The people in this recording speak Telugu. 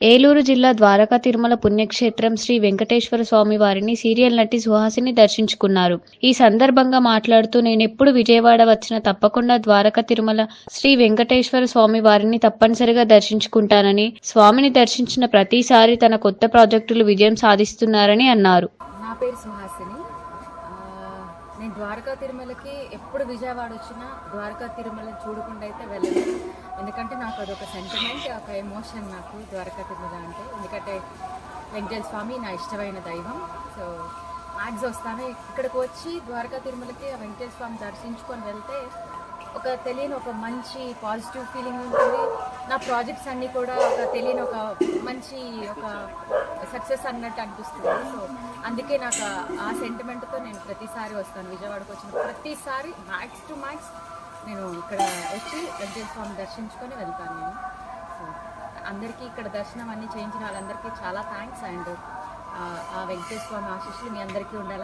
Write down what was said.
ఏలూరు జిల్లా ద్వారకా తిరుమల పుణ్యక్షేత్రం శ్రీ వెంకటేశ్వర స్వామి వారిని సీరియల్ నటి సుహాసిని దర్శించుకున్నారు. ఈ సందర్భంగా మాట్లాడుతూ నేనెప్పుడు విజయవాడ వచ్చినా తప్పకుండా ద్వారకా తిరుమల శ్రీ వెంకటేశ్వర స్వామి వారిని తప్పనిసరిగా దర్శించుకుంటానని స్వామిని దర్శించిన ప్రతిసారి తన కొత్త ప్రాజెక్టులు విజయం సాధిస్తున్నారని అన్నారు. నా పేరు సుహాసిని. నేను ద్వారకా తిరుమలకి ఎప్పుడు విజయవాడ వచ్చినా ద్వారకా తిరుమల చూడకుండా అయితే వెళ్ళను. ఎందుకంటే నాకు అదొక సెంటిమెంట్ ఒక ఎమోషన్ నాకు ద్వారకా తిరుమల అంటే. ఎందుకంటే వెంకటేశ్వర స్వామి నా ఇష్టమైన దైవం. సో మ్యాక్స్ వస్తాను ఇక్కడికి వచ్చి ద్వారకా తిరుమలకి ఆ వెంకటేశ్వర స్వామి దర్శించుకొని వెళ్తే ఒక తెలియని ఒక మంచి పాజిటివ్ ఫీలింగ్ ఉంటుంది. నా ప్రాజెక్ట్స్ అన్నీ కూడా ఒక తెలియని ఒక మంచి ఒక సక్సెస్ అన్నట్టు అనిపిస్తుంది. సో అందుకే నాకు ఆ- సెంటిమెంట్తో నేను ప్రతిసారి వస్తాను. విజయవాడకు వచ్చిన ప్రతిసారి మ్యాక్స్ టు మ్యాక్స్ నేను ఇక్కడ వచ్చి వెంకటేశ్వర స్వామి దర్శించుకొని వెళ్తాను నేను. సో అందరికీ ఇక్కడ దర్శనం అన్నీ చేయించిన వాళ్ళందరికీ చాలా థ్యాంక్స్ అండ్ ఆ వెంకటేశ్వర స్వామి ఆశీస్సులు మీ అందరికీ ఉండాలి